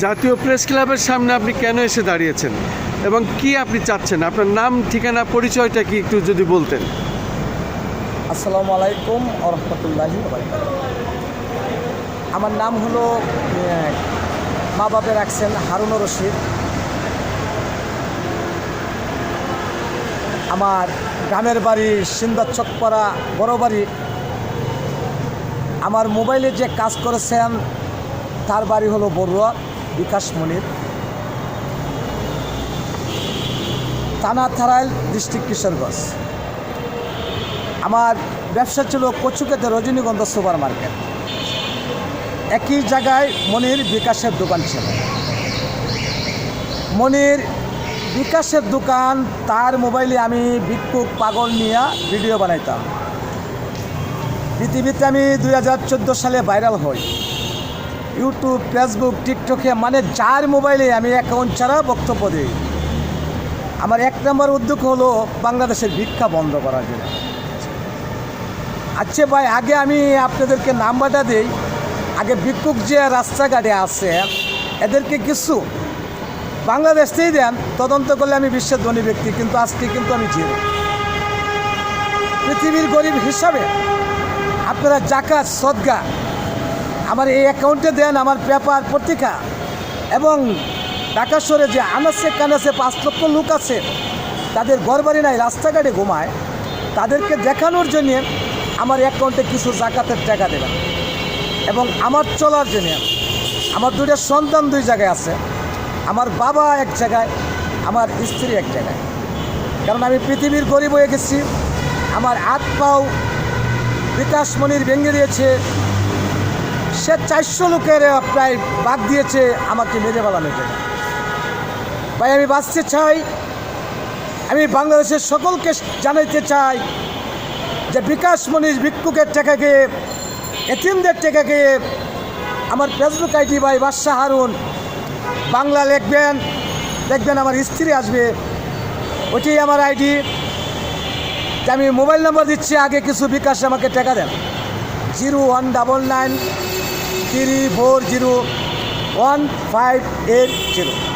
জাতীয় প্রেস ক্লাবের সামনে আপনি কেন এসে দাঁড়িয়েছেন? এবং কি আপনি চাচ্ছেন? আপনার নাম, ঠিকানা, পরিচয়টা কি একটু যদি বলতেন? আসসালামু আলাইকুম রহমতুল্লাহি আমার নাম হলো মা বাপে রাখছেন হারুন রশিদ। আমার গ্রামের বাড়ি সিন্দার চকপাড়া, বড় বাড়ি। আমার মোবাইলে যে কাজ করেছেন, তার বাড়ি হলো বড়ুয়া। বিকাশ মনির। থানা থারাইল, ডিস্ট্রিক্ট কিশোরগঞ্জ। আমার ব্যবসা ছিল কচুকেতে রজনীগন্ধা সুপার মার্কেট। একই জায়গায় মনির বিকাশের দোকান ছিল। মনির বিকাশের দোকান, তার মোবাইলে আমি ভিক্ষুক পাগল নিয়ে ভিডিও বানাইতাম। পৃথিবীতে আমি দু হাজার চোদ্দ সালে ভাইরাল হই। ইউটিউব ফেসবুক টিকটকে মানে যার মোবাইলে আমি অ্যাকাউন্ট ছাড়া বক্তব্য দিই। আমার এক নম্বর উদ্যোগ হলো বাংলাদেশের ভিক্ষা বন্ধ করার জন্য। আচ্ছা ভাই, আগে আমি আপনাদেরকে নাম্বারটা দিই। আগে ভিক্ষুক যে রাস্তাঘাটে আছে, এদেরকে কিছু বাংলাদেশতেই দেন। তদন্ত করলে আমি বিশ্বের ধনী ব্যক্তি, কিন্তু আজকে কিন্তু আমি জিরো। পৃথিবীর গরিব হিসাবে আপনারা জাকাত সদগা আমার এই অ্যাকাউন্টে দেন আমার পেপার পত্রিকা এবং ঢাকা যে আনাসে কানাসে পাঁচ লক্ষ লোক আছে, তাদের ঘরবাড়ি নাই, রাস্তাঘাটে ঘুমায়, তাদেরকে দেখানোর জন্যে আমার অ্যাকাউন্টে কিছু জাকাতের টাকা দেবেন এবং আমার চলার জন্য আমার দুইটা সন্তান দুই জায়গায় আছে, আমার বাবা এক জায়গায়, আমার স্ত্রী এক জায়গায়। কারণ আমি পৃথিবীর গরিব হয়ে গেছি, আমার হাত পাও বিকাশ মনির ভেঙে দিয়েছে সে চারশো লোকের প্রায় বাদ দিয়েছে আমাকে মেরে বেলানোর জন্য ভাই, আমি বাঁচতে চাই। আমি বাংলাদেশের সকলকে জানাইতে চাই যে বিকাশ মনির ভিক্ষুকের টাকাকে এতিমদের টাকাকে আমার ফেসবুক আইডি ভাই বাদশাহ হারুন, বাংলা লিখবেন, দেখবেন আমার স্ত্রী আসবে। ওইটাই আমার আইডি। যে আমি মোবাইল নম্বর দিচ্ছি, আগে কিছু বিকাশ আমাকে টাকা দেন। Zero one double nine three four zero one five eight zero.